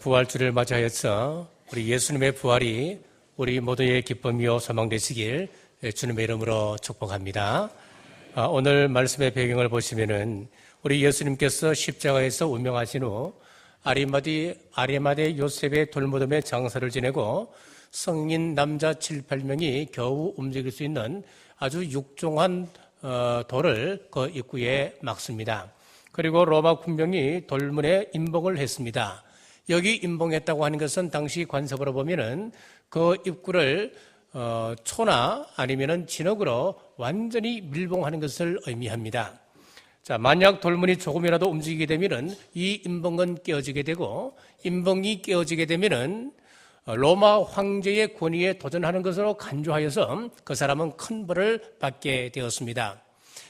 부활주를 맞이하여서 우리 예수님의 부활이 우리 모두의 기쁨이요 소망 되시길 주님의 이름으로 축복합니다. 아, 오늘 말씀의 배경을 보시면은 우리 예수님께서 십자가에서 운명하신 후 아리마디 아리마대 요셉의 돌무덤에 장사를 지내고 성인 남자 7, 8명이 겨우 움직일 수 있는 아주 육중한 어, 돌을 그 입구에 막습니다. 그리고 로마 군병이 돌문에 임봉을 했습니다. 여기 임봉했다고 하는 것은 당시 관습으로 보면은 그 입구를 어, 초나 아니면은 진흙으로 완전히 밀봉하는 것을 의미합니다. 자, 만약 돌문이 조금이라도 움직이게 되면은 이 임봉은 깨어지게 되고 임봉이 깨어지게 되면은 로마 황제의 권위에 도전하는 것으로 간주하여서 그 사람은 큰 벌을 받게 되었습니다.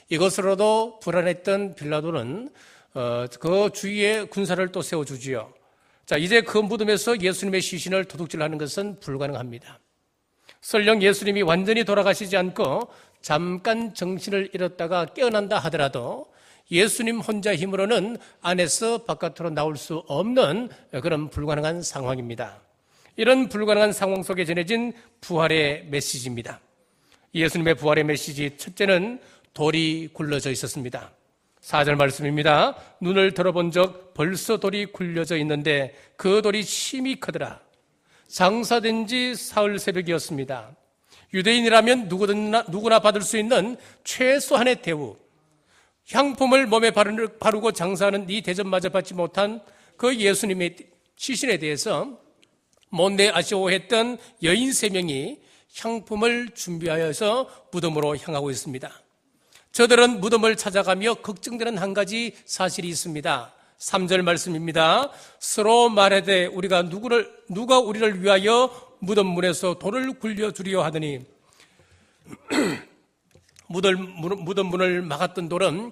이것으로도 불안했던 빌라도는 어, 그 주위에 군사를 또 세워주지요. 자, 이제 그 무덤에서 예수님의 시신을 도둑질하는 것은 불가능합니다. 설령 예수님이 완전히 돌아가시지 않고 잠깐 정신을 잃었다가 깨어난다 하더라도 예수님 혼자 힘으로는 안에서 바깥으로 나올 수 없는 그런 불가능한 상황입니다. 이런 불가능한 상황 속에 전해진 부활의 메시지입니다. 예수님의 부활의 메시지 첫째는 돌이 굴러져 있었습니다. 4절 말씀입니다. 눈을 들어본 적 벌써 돌이 굴려져 있는데 그 돌이 심히 크더라. 장사된 지 사흘 새벽이었습니다. 유대인이라면 누구나, 누구나 받을 수 있는 최소한의 대우. 향품을 몸에 바르고 장사하는 이 대접마저 받지 못한 그 예수님의 시신에 대해서 몬데 아시오했던 여인 세 명이 향품을 준비하여서 무덤으로 향하고 있습니다. 저들은 무덤을 찾아가며 걱정되는 한 가지 사실이 있습니다. 3절 말씀입니다. 서로 말하되 우리가 누구를 누가 우리를 위하여 무덤 문에서 돌을 굴려 주리요 하더니 무덤 문을 막았던 돌은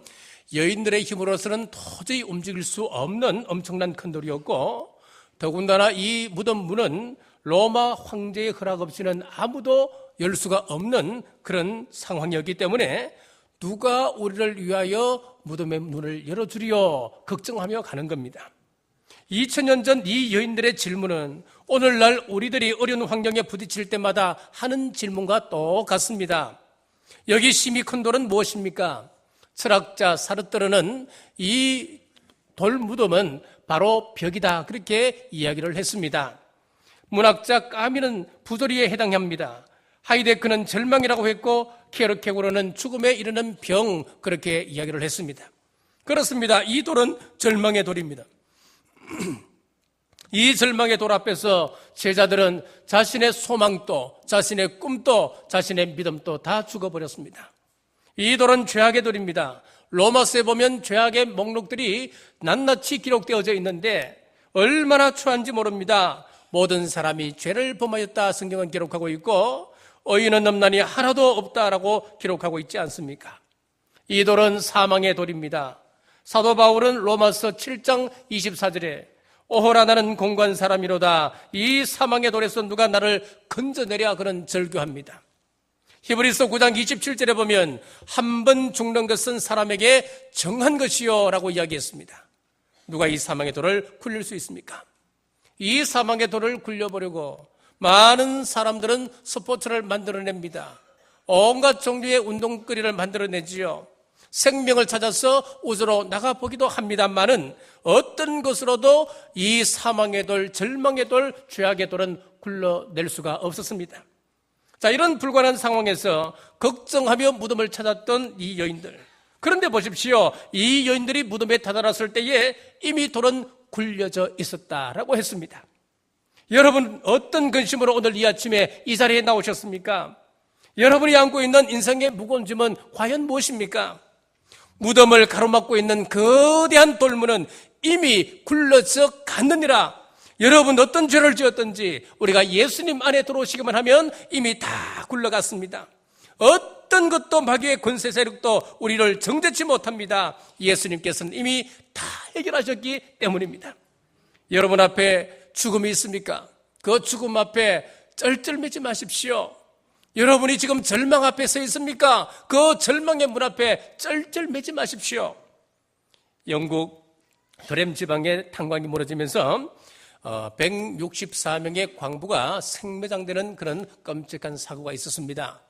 여인들의 힘으로서는 도저히 움직일 수 없는 엄청난 큰 돌이었고 더군다나 이 무덤 문은 로마 황제의 허락 없이는 아무도 열 수가 없는 그런 상황이었기 때문에 누가 우리를 위하여 무덤의 문을 열어주리요 걱정하며 가는 겁니다. 2000년 전 이 여인들의 질문은 오늘날 우리들이 어려운 환경에 부딪힐 때마다 하는 질문과 똑같습니다. 여기 심히 큰 돌은 무엇입니까? 철학자 사르뜨르는 이 돌 무덤은 바로 벽이다. 그렇게 이야기를 했습니다. 문학자 까미는 부조리에 해당합니다. 하이데크는 절망이라고 했고 케르케고로는 죽음에 이르는 병 그렇게 이야기를 했습니다. 그렇습니다. 이 돌은 절망의 돌입니다. 이 절망의 돌 앞에서 제자들은 자신의 소망도, 자신의 꿈도, 자신의 믿음도 다 죽어버렸습니다. 이 돌은 죄악의 돌입니다. 로마서에 보면 죄악의 목록들이 낱낱이 기록되어져 있는데 얼마나 추한지 모릅니다. 모든 사람이 죄를 범하였다 성경은 기록하고 있고 의인은 없나니 하나도 없다라고 기록하고 있지 않습니까? 이 돌은 사망의 돌입니다. 사도 바울은 로마서 7장 24절에 오호라 나는 공관 사람이로다 이 사망의 돌에서 누가 나를 건져내랴 그런 절규합니다. 히브리서 9장 27절에 보면 한 번 죽는 것은 사람에게 정한 것이요 라고 이야기했습니다. 누가 이 사망의 돌을 굴릴 수 있습니까? 이 사망의 돌을 굴려보려고 많은 사람들은 스포츠를 만들어냅니다. 온갖 종류의 운동거리를 만들어내지요. 생명을 찾아서 우주로 나가보기도 합니다만은 어떤 것으로도 이 사망의 돌, 절망의 돌, 죄악의 돌은 굴러낼 수가 없었습니다. 자, 이런 불가능한 상황에서 걱정하며 무덤을 찾았던 이 여인들. 그런데 보십시오. 이 여인들이 무덤에 다다랐을 때에 이미 돌은 굴려져 있었다라고 했습니다. 여러분, 어떤 근심으로 오늘 이 아침에 이 자리에 나오셨습니까? 여러분이 안고 있는 인생의 무거운 짐은 과연 무엇입니까? 무덤을 가로막고 있는 거대한 돌문은 이미 굴러져 갔느니라. 여러분 어떤 죄를 지었든지 우리가 예수님 안에 들어오시기만 하면 이미 다 굴러갔습니다. 어떤 것도 마귀의 권세 세력도 우리를 정죄치 못합니다. 예수님께서는 이미 다 해결하셨기 때문입니다. 여러분 앞에 죽음이 있습니까? 그 죽음 앞에 쩔쩔매지 마십시오. 여러분이 지금 절망 앞에 서 있습니까? 그 절망의 문 앞에 쩔쩔매지 마십시오. 영국 드렘 지방의 탄광이 무너지면서 164명의 광부가 생매장되는 그런 끔찍한 사고가 있었습니다.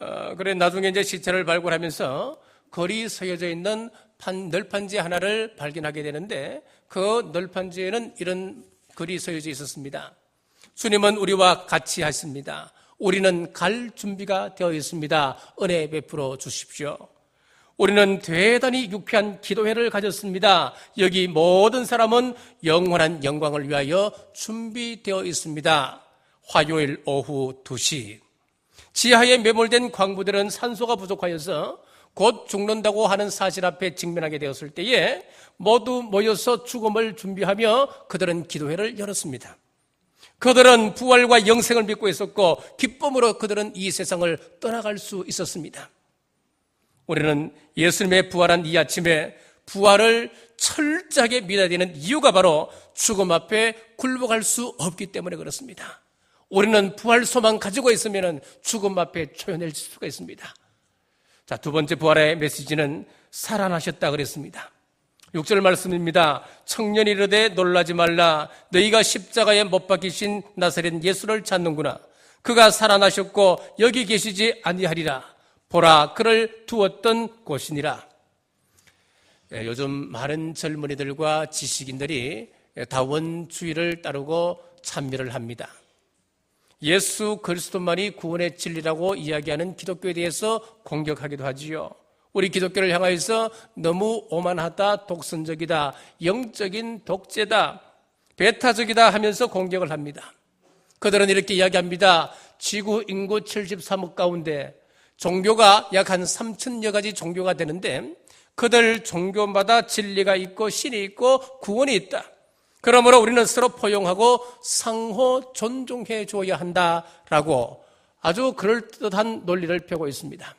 어, 그래 나중에 이제 시체를 발굴하면서 거리 서여져 있는 판, 널판지 하나를 발견하게 되는데 그 널판지에는 이런 글이 서여져 있었습니다. 주님은 우리와 같이 하십니다. 우리는 갈 준비가 되어 있습니다. 은혜 베풀어 주십시오. 우리는 대단히 유쾌한 기도회를 가졌습니다. 여기 모든 사람은 영원한 영광을 위하여 준비되어 있습니다. 화요일 오후 2시. 지하에 매몰된 광부들은 산소가 부족하여서 곧 죽는다고 하는 사실 앞에 직면하게 되었을 때에 모두 모여서 죽음을 준비하며 그들은 기도회를 열었습니다. 그들은 부활과 영생을 믿고 있었고 기쁨으로 그들은 이 세상을 떠나갈 수 있었습니다. 우리는 예수님의 부활한 이 아침에 부활을 철저하게 믿어야 되는 이유가 바로 죽음 앞에 굴복할 수 없기 때문에 그렇습니다. 우리는 부활 소망 가지고 있으면 죽음 앞에 초연할 수가 있습니다. 자, 두 번째 부활의 메시지는 살아나셨다 그랬습니다. 6절 말씀입니다. 청년이 이르되 놀라지 말라. 너희가 십자가에 못 박히신 나사렛 예수를 찾는구나. 그가 살아나셨고 여기 계시지 아니하리라. 보라 그를 두었던 곳이니라. 예, 요즘 많은 젊은이들과 지식인들이 다원주의를 따르고 참여를 합니다. 예수 그리스도만이 구원의 진리라고 이야기하는 기독교에 대해서 공격하기도 하지요. 우리 기독교를 향하여서 너무 오만하다, 독선적이다, 영적인 독재다, 배타적이다 하면서 공격을 합니다. 그들은 이렇게 이야기합니다. 지구 인구 73억 가운데 종교가 약 한 3천여 가지 종교가 되는데 그들 종교마다 진리가 있고 신이 있고 구원이 있다. 그러므로 우리는 서로 포용하고 상호 존중해 줘야 한다라고 아주 그럴듯한 논리를 펴고 있습니다.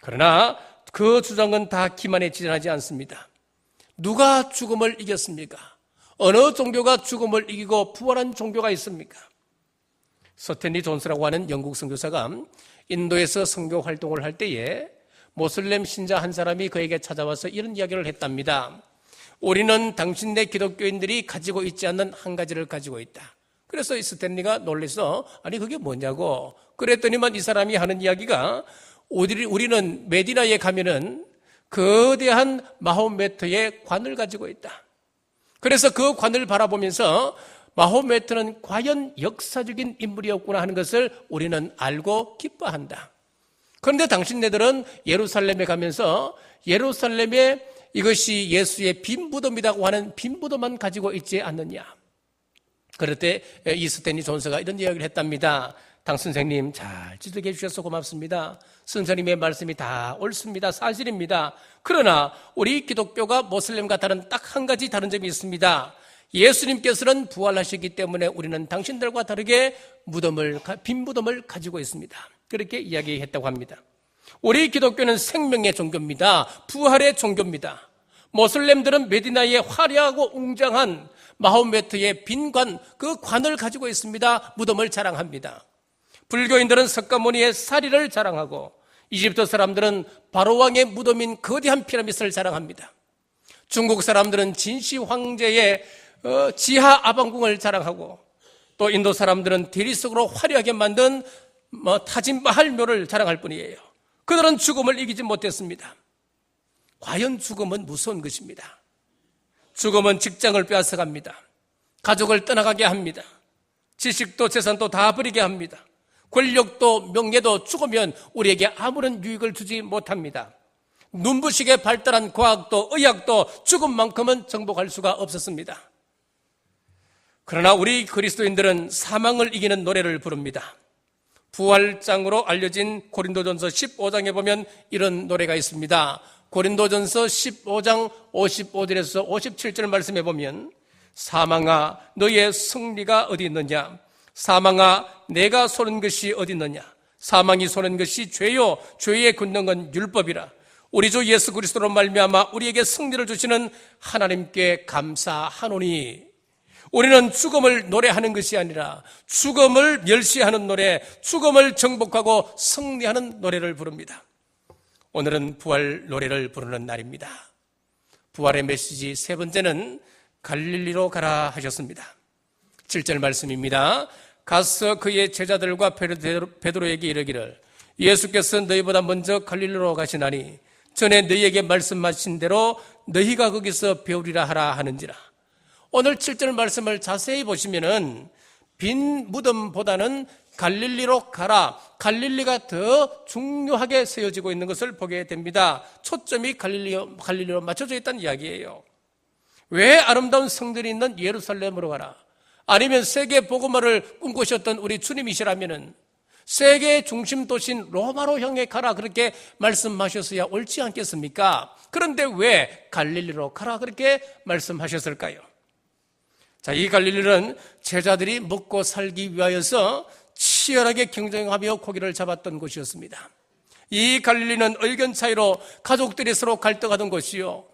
그러나 그 주장은 다 기만에 지나지 않습니다. 누가 죽음을 이겼습니까? 어느 종교가 죽음을 이기고 부활한 종교가 있습니까? 서텐리 존스라고 하는 영국 선교사가 인도에서 선교 활동을 할 때에 모슬렘 신자 한 사람이 그에게 찾아와서 이런 이야기를 했답니다. 우리는 당신네 기독교인들이 가지고 있지 않는 한 가지를 가지고 있다. 그래서 이 스탠리가 놀래서 아니 그게 뭐냐고 그랬더니만 이 사람이 하는 이야기가 우리는 메디나에 가면은 거대한 마호메트의 관을 가지고 있다. 그래서 그 관을 바라보면서 마호메트는 과연 역사적인 인물이었구나 하는 것을 우리는 알고 기뻐한다. 그런데 당신네들은 예루살렘에 가면서 예루살렘에 이것이 예수의 빈 무덤이라고 하는 빈 무덤만 가지고 있지 않느냐. 그럴 때 이스테니 존스가 이런 이야기를 했답니다. 당 선생님 잘 지적해 주셔서 고맙습니다. 선생님의 말씀이 다 옳습니다. 사실입니다. 그러나 우리 기독교가 모슬렘과 다른 딱 한 가지 다른 점이 있습니다. 예수님께서는 부활하셨기 때문에 우리는 당신들과 다르게 무덤을 빈 무덤을 가지고 있습니다. 그렇게 이야기했다고 합니다. 우리 기독교는 생명의 종교입니다. 부활의 종교입니다. 모슬렘들은 메디나의 화려하고 웅장한 마호메트의 빈관, 그 관을 가지고 있습니다. 무덤을 자랑합니다. 불교인들은 석가모니의 사리를 자랑하고 이집트 사람들은 바로 왕의 무덤인 거대한 피라미드를 자랑합니다. 중국 사람들은 진시 황제의 어, 지하 아방궁을 자랑하고 또 인도 사람들은 대리 속으로 화려하게 만든 뭐 타진마할 묘를 자랑할 뿐이에요. 그들은 죽음을 이기지 못했습니다. 과연 죽음은 무서운 것입니다. 죽음은 직장을 빼앗아갑니다. 가족을 떠나가게 합니다. 지식도 재산도 다 버리게 합니다. 권력도 명예도 죽으면 우리에게 아무런 유익을 주지 못합니다. 눈부시게 발달한 과학도 의학도 죽음만큼은 정복할 수가 없었습니다. 그러나 우리 그리스도인들은 사망을 이기는 노래를 부릅니다. 부활장으로 알려진 고린도전서 15장에 보면 이런 노래가 있습니다. 고린도전서 15장 55절에서 57절 말씀에 보면 사망아 너의 승리가 어디 있느냐? 사망아 내가 쏘는 것이 어디 있느냐? 사망이 쏘는 것이 죄요. 죄의 근능은 율법이라. 우리 주 예수 그리스도로 말미암아 우리에게 승리를 주시는 하나님께 감사하노니 우리는 죽음을 노래하는 것이 아니라 죽음을 멸시하는 노래, 죽음을 정복하고 승리하는 노래를 부릅니다. 오늘은 부활 노래를 부르는 날입니다. 부활의 메시지 세 번째는 갈릴리로 가라 하셨습니다. 7절 말씀입니다. 가서 그의 제자들과 베드로- 베드로에게 이르기를 예수께서 너희보다 먼저 갈릴리로 가시나니 전에 너희에게 말씀하신 대로 너희가 거기서 배우리라 하라 하는지라. 오늘 7절 말씀을 자세히 보시면은 빈 무덤보다는 갈릴리로 가라. 갈릴리가 더 중요하게 세워지고 있는 것을 보게 됩니다. 초점이 갈릴리로, 갈릴리로 맞춰져 있다는 이야기예요. 왜 아름다운 성들이 있는 예루살렘으로 가라? 아니면 세계 복음화를 꿈꾸셨던 우리 주님이시라면은 세계 중심 도시인 로마로 향해 가라 그렇게 말씀하셨어야 옳지 않겠습니까? 그런데 왜 갈릴리로 가라 그렇게 말씀하셨을까요? 자, 이 갈릴리는 제자들이 먹고 살기 위하여서 치열하게 경쟁하며 고기를 잡았던 곳이었습니다. 이 갈릴리는 의견 차이로 가족들이 서로 갈등하던 곳이요.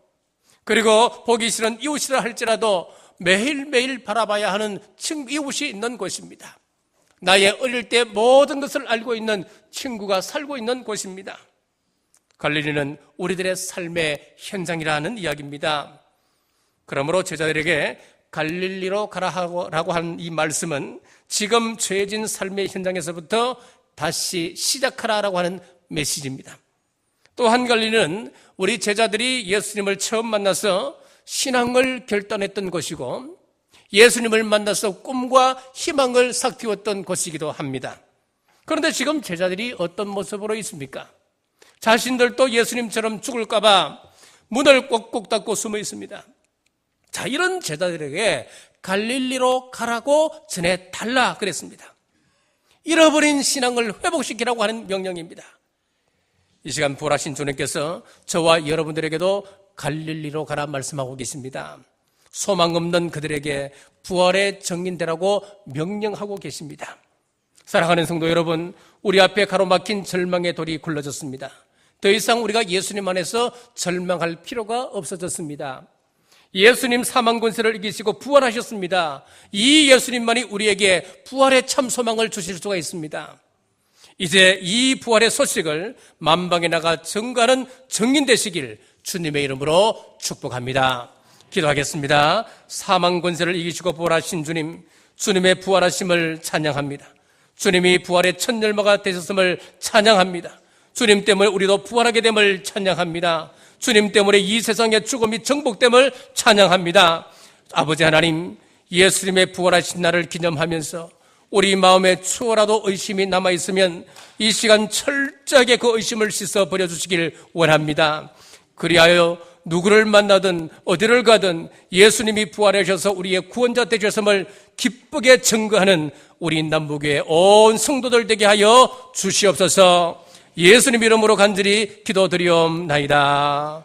그리고 보기 싫은 이웃이라 할지라도 매일매일 바라봐야 하는 친 이웃이 있는 곳입니다. 나의 어릴 때 모든 것을 알고 있는 친구가 살고 있는 곳입니다. 갈릴리는 우리들의 삶의 현장이라는 이야기입니다. 그러므로 제자들에게 갈릴리로 가라라고 한 이 말씀은 지금 죄진 삶의 현장에서부터 다시 시작하라라고 하는 메시지입니다. 또한 갈릴리는 우리 제자들이 예수님을 처음 만나서 신앙을 결단했던 곳이고 예수님을 만나서 꿈과 희망을 삭히웠던 곳이기도 합니다. 그런데 지금 제자들이 어떤 모습으로 있습니까? 자신들도 예수님처럼 죽을까봐 문을 꼭꼭 닫고 숨어 있습니다. 자, 이런 제자들에게 갈릴리로 가라고 전해 달라 그랬습니다. 잃어버린 신앙을 회복시키라고 하는 명령입니다. 이 시간 부활하신 주님께서 저와 여러분들에게도 갈릴리로 가라 말씀하고 계십니다. 소망 없는 그들에게 부활의 정인되라고 명령하고 계십니다. 사랑하는 성도 여러분, 우리 앞에 가로막힌 절망의 돌이 굴러졌습니다. 더 이상 우리가 예수님 안에서 절망할 필요가 없어졌습니다. 예수님 사망 권세를 이기시고 부활하셨습니다. 이 예수님만이 우리에게 부활의 참 소망을 주실 수가 있습니다. 이제 이 부활의 소식을 만방에 나가 증가하는 증인 되시길 주님의 이름으로 축복합니다. 기도하겠습니다. 사망 권세를 이기시고 부활하신 주님, 주님의 부활하심을 찬양합니다. 주님이 부활의 첫 열마가 되셨음을 찬양합니다. 주님 때문에 우리도 부활하게 됨을 찬양합니다. 주님 때문에 이 세상의 죽음이 정복됨을 찬양합니다. 아버지 하나님, 예수님의 부활하신 날을 기념하면서 우리 마음에 추워라도 의심이 남아있으면 이 시간 철저하게 그 의심을 씻어 버려주시길 원합니다. 그리하여 누구를 만나든 어디를 가든 예수님이 부활하셔서 우리의 구원자 되셨음을 기쁘게 증거하는 우리 남북의 온 성도들 되게 하여 주시옵소서 예수님 이름으로 간절히 기도드리옵나이다.